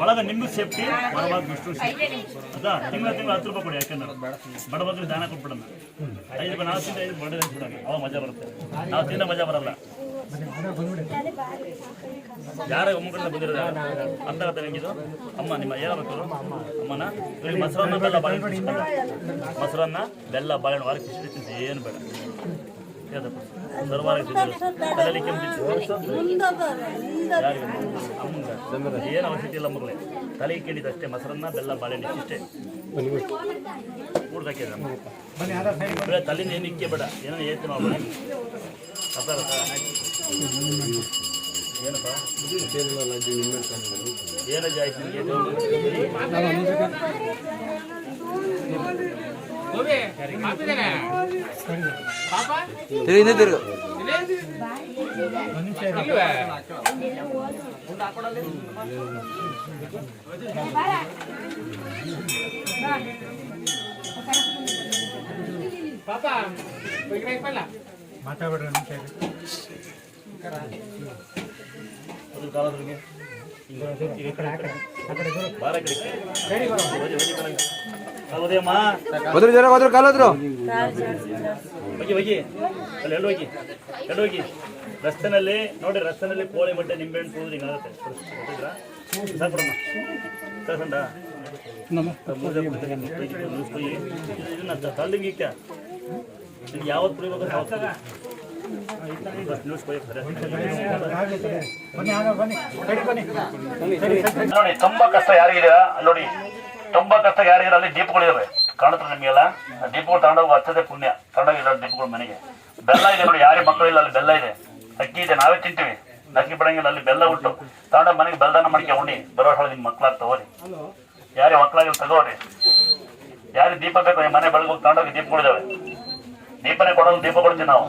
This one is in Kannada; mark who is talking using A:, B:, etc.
A: ಒಳಗೆ ನಿಮ್ಗೂ ಸೇಫ್ಟಿ ಹೊರಗೆ ದುಷ್ಟು ಅದಾ ತಿಂಗಳ ತಿಂಗಳ ಹತ್ತು ರೂಪಾಯಿ ಕೊಡಿ ಯಾಕಂದ್ರೆ ಬಡ ದಾನ ಕೊಟ್ಬಿಡೋಣ. ಐದು ರೂಪಾಯಿ ನಾಲ್ಕು ತಿಂದ ಐದು ಬಡ ಬಿಡೋಣ ಅವಾಗ ಮಜಾ ಬರುತ್ತೆ. ನಾವು ತಿಂದ ಮಜಾ ಬರಲ್ಲ. ಯಾರ ಒಮ್ಮಗಳಿಂದ ಬಂದಿರೋದ ಅಂತ ನಿಮಗಿದು ಅಮ್ಮ ನಿಮ್ಮ ಅಮ್ಮ ಅಮ್ಮನ? ಇವ್ರಿಗೆ ಮೊಸರನ್ನ ಬೆಲ್ಲ ಬಾಳೆಹಣ್ಣು ಮೊಸರನ್ನ ಬೆಲ್ಲ ಬಾಳೆಹಣ್ಣು ವಾರಕ್ಕೆ ಏನು ಬೇಡ. ಏನು ಅವಶ್ಯಕತೆ ಇಲ್ಲ ಮಗಳೇ ತಲೆ ಕೇಳಿದ ಅಷ್ಟೇ ಮೊಸರನ್ನ ಬೆಲ್ಲ ಬಾಳೆಹಣ್ಣು ಇಷ್ಟೇ ಬೇಡ ತಲೆಯಿಂದ ಏನು ಇಕ್ಕೆ ಬೇಡ ಏನೋ ಏತು? ಏನಪ್ಪ ನಿನಗೆ
B: ತಿರುಗಿ ಹಿಂದೆ ತಿರುಗು
A: ಅದ್ರ ಕಾಲದ್ರಿಗೆ ಬಾರ ಕಡೆ ಹೋಗಿ ಹೋಗಿ ಕಡೆ ಜನ
B: ಹೋದ್ರು ಜರ ಹೋದ್ರು ಕಾಲೋದ್ರು.
A: ಹೋಗಿ ಹೋಗಿ. ಅಲ್ಲಿ ಎಲ್ಲ ಹೋಗಿ? ಎಲ್ಲ ಹೋಗಿ? ರಸ್ತೆನಲ್ಲಿ ನೋಡಿ ರಸ್ತೆನಲ್ಲಿ ಕೋಳಿ ಬಟ್ಟೆ ನಿಂಬೆ ಹಣ್ಣು ಹಿಂಗಾಗುತ್ತೆ. ಗೊತ್ತಿದ್ರಾ ಸಾಕ್ಬಿಡಮ್ಮ ಸಾಕಂಡ ಇದನ್ನ ತಳ್ಳಿಂಗ್ ಇಕ್ಕ ಇದು ಯಾವತ್ತು ಕುಡಿಬೇಕು ನೋಡಿ ತುಂಬಾ ಕಷ್ಟ ಯಾರಿಗಿದೆ? ನೋಡಿ ತುಂಬಾ ಕಷ್ಟ. ಯಾರಿಗಿದೆ ಅಲ್ಲಿ ಇರ್ರಿ ಕಾಣುತ್ತೆ ನಿಮಗೆಲ್ಲ? ದೀಪಗಳು ತಗೊಂಡೋಗಿ ಹಚ್ಚದೆ ಪುಣ್ಯ. ತಗೊಂಡೋಗಿಲ್ಲ ದೀಪಗಳು ಮನೆಗೆ. ಬೆಲ್ಲ ಇದೆ ನೋಡಿ ಯಾರೇ ಮಕ್ಕಳು ಇಲ್ಲ, ಅಲ್ಲಿ ಬೆಲ್ಲ ಇದೆ. ಅಕ್ಕಿ ಇದೆ, ನಾವೇ ತಿಂತೀವಿ. ನಕ್ಕಿ ಬಿಡಂಗಿಲ್ಲ, ಅಲ್ಲಿ ಬೆಲ್ಲ ಉಂಟು. ತಗೊಂಡೋಗಿ ಮನೆಗೆ ಬೆಲ್ಲದಾನ ಮಾಡ್ಕೆ, ಉಣ್ಣಿ. ಬರೋ ಹೊಳ ನಿಮ್ಮ ಮಕ್ಕಳಾಗ ತಗೋರಿ. ಯಾರೇ ಮಕ್ಕಳಾಗಿಲ್ಲ, ತಗೋರಿ. ಯಾರಿಗೆ ದೀಪ ಬೇಕು, ಮನೆ ಬೆಳಗ್ಗೆ ತಗೊಂಡೋಗಿ ದೀಪಗಳಿದಾವೆ ದೀಪನೇ ಕೊಡೋದು, ದೀಪ ಕೊಡ್ತೀವಿ ನಾವು.